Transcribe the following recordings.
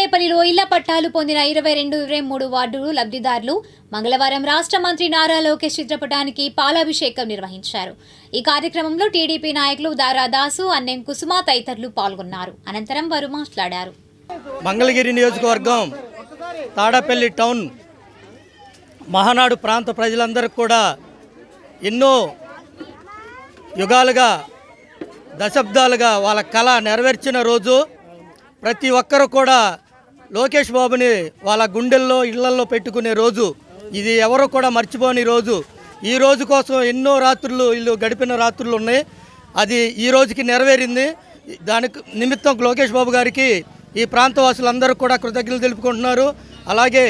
తాడేపల్లిలో ఇళ్ళ పట్టాలు పొందిన ఇరవై రెండు ఇరవై మూడు వార్డు లబ్ధిదారులు మంగళవారం రాష్ట్ర మంత్రి నారా లోకేష్ చిత్రపటానికి పాలాభిషేకం నిర్వహించారు. ఈ కార్యక్రమంలో టీడీపీ నాయకులు దారా దాసు అన్నెం కుసుమ తదితరులు పాల్గొన్నారు. అనంతరం వారు మాట్లాడారు. మంగళగిరి నియోజకవర్గం తాడపల్లి టౌన్ మహానాడు ప్రాంత ప్రజలందరికీ కూడా ఎన్నో యుగాలుగా దశాబ్దాలుగా వాళ్ళ కళ నెరవేర్చిన రోజు ప్రతి ఒక్కరు కూడా లోకేష్ బాబుని వాళ్ళ గుండెల్లో ఇళ్ళల్లో పెట్టుకునే రోజు ఇది ఎవరు కూడా మర్చిపోని రోజు. ఈ రోజు కోసం ఎన్నో రాత్రులు వీళ్ళు గడిపిన రాత్రులు ఉన్నాయి. అది ఈ రోజుకి నెరవేరింది. దానికి నిమిత్తం లోకేష్ బాబు గారికి ఈ ప్రాంతవాసులందరూ కూడా కృతజ్ఞతలు తెలుపుకుంటున్నారు. అలాగే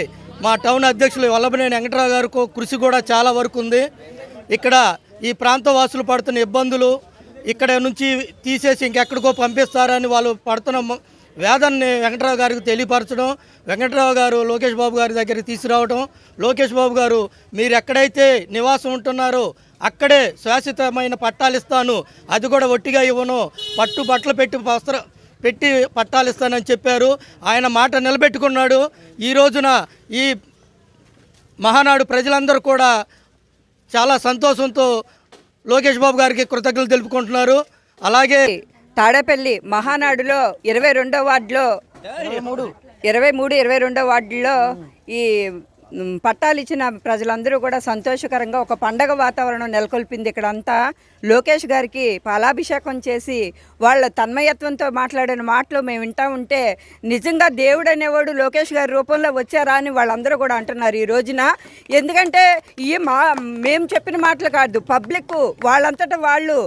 మా టౌన్ అధ్యక్షులు వల్లభనేని వెంకటరావు గారికి కృషి కూడా చాలా వరకు ఉంది. ఇక్కడ ఈ ప్రాంత వాసులు పడుతున్న ఇబ్బందులు ఇక్కడ నుంచి తీసేసి ఇంకెక్కడికో పంపిస్తారని వాళ్ళు పడుతున్న వేదన్ని వెంకటరావు గారికి తెలియపరచడం వెంకటరావు గారు లోకేష్ బాబు గారి దగ్గరికి తీసుకురావడం లోకేష్ బాబు గారు మీరు ఎక్కడైతే నివాసం ఉంటున్నారో అక్కడే శాశ్వతమైన పట్టాలు ఇస్తాను. అది కూడా ఒట్టిగా ఇవ్వను. పట్టు బట్టలు పెట్టి వస్త్ర పెట్టి పట్టాలు ఇస్తానని చెప్పారు. ఆయన మాట నిలబెట్టుకున్నాడు. ఈ రోజున ఈ మహానాడు ప్రజలందరూ కూడా చాలా సంతోషంతో లోకేష్ బాబు గారికి కృతజ్ఞతలు తెలుపుకుంటున్నారు. అలాగే తాడేపల్లి మహానాడులో ఇరవై రెండో వార్డులో ఇరవై మూడు. ఇరవై రెండో వార్డులో ఈ పట్టాలు ఇచ్చిన ప్రజలందరూ కూడా సంతోషకరంగా ఒక పండగ వాతావరణం నెలకొల్పింది ఇక్కడ అంతా లోకేష్ గారికి పాలాభిషేకం చేసి వాళ్ళ తన్మయత్వంతో మాట్లాడిన మాటలు మేము వింటా ఉంటే నిజంగా దేవుడు అనేవాడు లోకేష్ గారి రూపంలో వచ్చారా అని వాళ్ళందరూ కూడా అంటున్నారు ఈ రోజున. ఎందుకంటే ఈ మా మేము చెప్పిన మాటలు కాదు పబ్లిక్ వాళ్ళంతటా వాళ్ళు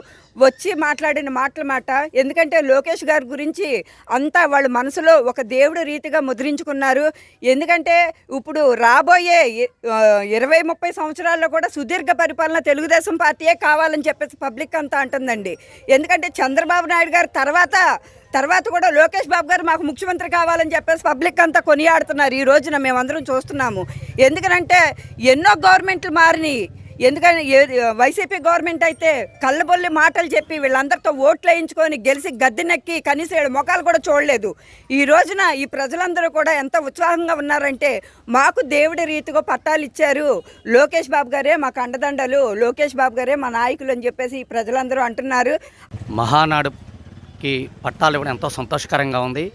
వచ్చి మాట్లాడిన మాటల మాట. ఎందుకంటే లోకేష్ గారి గురించి అంతా వాళ్ళ మనసులో ఒక దేవుడు రీతిగా ముద్రించుకున్నారు. ఎందుకంటే ఇప్పుడు రాబోయే ఇరవై ముప్పై సంవత్సరాల్లో కూడా సుదీర్ఘ పరిపాలన తెలుగుదేశం పార్టీయే కావాలని చెప్పేసి పబ్లిక్ అంతా అంటుందండి. ఎందుకంటే చంద్రబాబు నాయుడు గారి తర్వాత తర్వాత కూడా లోకేష్ బాబు గారు మాకు ముఖ్యమంత్రి కావాలని చెప్పేసి పబ్లిక్ అంతా కొనియాడుతున్నారు. ఈ రోజున మేమందరం చూస్తున్నాము. ఎందుకనంటే ఎన్నో గవర్నమెంట్లు మారినాయి. ఎందుకని వైసీపీ గవర్నమెంట్ అయితే కళ్ళబొల్లి మాటలు చెప్పి వీళ్ళందరితో ఓట్లు వేయించుకొని గెలిచి గద్దెనెక్కి కనీసం ఏడు మొఖాలు కూడా చూడలేదు. ఈ రోజున ఈ ప్రజలందరూ కూడా ఎంత ఉత్సాహంగా ఉన్నారంటే మాకు దేవుడి రీతిగా పట్టాలు ఇచ్చారు. లోకేష్ బాబు గారే మాకు అండదండలు. లోకేష్ బాబు గారే మా నాయకులు అని చెప్పేసి ఈ ప్రజలందరూ అంటున్నారు. మహానాడుకి పట్టాలు ఇవ్వడం ఎంతో సంతోషకరంగా ఉంది.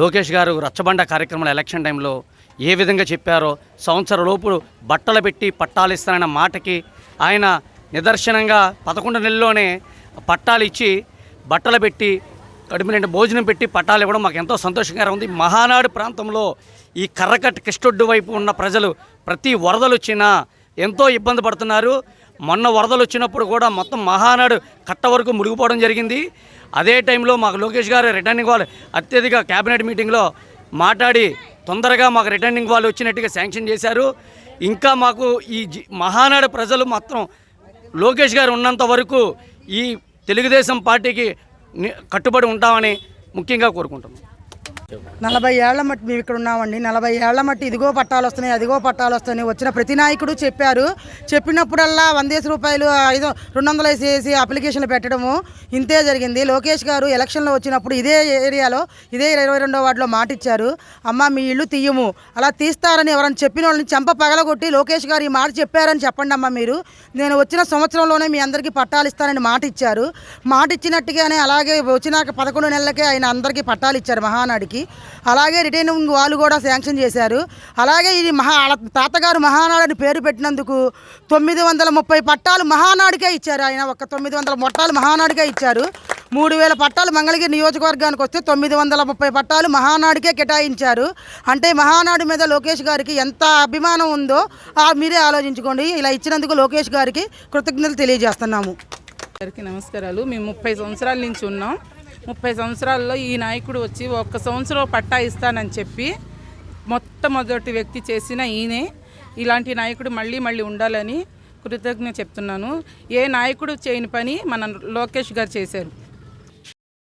లోకేష్ గారు రచ్చబండ కార్యక్రమంలో ఎలక్షన్ టైంలో ఏ విధంగా చెప్పారో సంవత్సరలోపు బట్టలు పెట్టి పట్టాలు ఇస్తానన్న మాటకి ఆయన నిదర్శనంగా పదకొండు నెలల్లోనే పట్టాలు ఇచ్చి బట్టలు పెట్టి కడుపు నిండా భోజనం పెట్టి పట్టాలు ఇవ్వడం మాకు ఎంతో సంతోషంగా ఉంది. మహానాడు ప్రాంతంలో ఈ కర్రకట్ట కిష్టొడ్డు వైపు ఉన్న ప్రజలు ప్రతి వరదలు వచ్చినా ఎంతో ఇబ్బంది పడుతున్నారు. మొన్న వరదలు వచ్చినప్పుడు కూడా మొత్తం మహానాడు కట్ట వరకు మునిగిపోవడం జరిగింది. అదే టైంలో మాకు లోకేష్ గారు రిటర్నింగ్ వాళ్ళు అత్యధిక క్యాబినెట్ మీటింగ్లో మాట్లాడి తొందరగా మాకు రిటర్నింగ్ వాళ్ళు వచ్చినట్టుగా శాంక్షన్ చేశారు. ఇంకా మాకు ఈ జి- మహానాడు ప్రజలు మాత్రం లోకేష్ గారు ఉన్నంత వరకు ఈ తెలుగుదేశం పార్టీకి కట్టుబడి ఉంటామని ముఖ్యంగా కోరుకుంటున్నాం. నలభై ఏళ్ళ మట్టి మేము ఇక్కడ ఉన్నామండి. నలభై ఏళ్ళ మట్టి ఇదిగో పట్టాలు వస్తున్నాయి అదిగో పట్టాలు వస్తున్నాయి. వచ్చిన ప్రతి నాయకుడు చెప్పారు. చెప్పినప్పుడల్లా వందేసి రూపాయలు ఐదు రెండు వందలు వేసేసి అప్లికేషన్లు పెట్టడము ఇంతే జరిగింది. లోకేష్ గారు ఎలక్షన్లో వచ్చినప్పుడు ఇదే ఏరియాలో ఇదే ఇరవై రెండో వార్డులో మాట ఇచ్చారు అమ్మ మీ ఇల్లు తీయము. అలా తీస్తారని ఎవరైనా చెప్పిన వాళ్ళని చెంప పగలగొట్టి లోకేష్ గారు ఈ మాట చెప్పారని చెప్పండి అమ్మ మీరు. నేను వచ్చిన సంవత్సరంలోనే మీ అందరికీ పట్టాలు ఇస్తానని మాట ఇచ్చారు మాట ఇచ్చినట్టుగానే అలాగే వచ్చినాక పదకొండు నెలలకే ఆయన అందరికీ పట్టాలు ఇచ్చారు మహానాడికి. అలాగే రిటైనింగ్ వాళ్ళు కూడా శాంక్షన్ చేశారు. అలాగే ఇది మహా తాతగారు మహానాడని పేరు పెట్టినందుకు తొమ్మిది వందల ముప్పై పట్టాలు మహానాడికే ఇచ్చారు ఆయన. ఒక తొమ్మిది వందల మొట్టాలు మహానాడికే ఇచ్చారు. మూడు వేల పట్టాలు మంగళగిరి నియోజకవర్గానికి వస్తే తొమ్మిది వందల ముప్పై పట్టాలు మహానాడికే కేటాయించారు. అంటే మహానాడు మీద లోకేష్ గారికి ఎంత అభిమానం ఉందో ఆ మీరే ఆలోచించుకోండి. ఇలా ఇచ్చినందుకు లోకేష్ గారికి కృతజ్ఞతలు తెలియజేస్తున్నాము. గారికి నమస్కారాలు. మేము ముప్పై సంవత్సరాల నుంచి ఉన్నాం. ముప్పై సంవత్సరాల్లో ఈ నాయకుడు వచ్చి ఒక్క సంవత్సరం పట్టా ఇస్తానని చెప్పి మొట్టమొదటి వ్యక్తి చేసిన ఈయనే. ఇలాంటి నాయకుడు మళ్ళీ మళ్ళీ ఉండాలని కృతజ్ఞ చెప్తున్నాను. ఏ నాయకుడు చేయని పని మన లోకేష్ గారు చేశారు.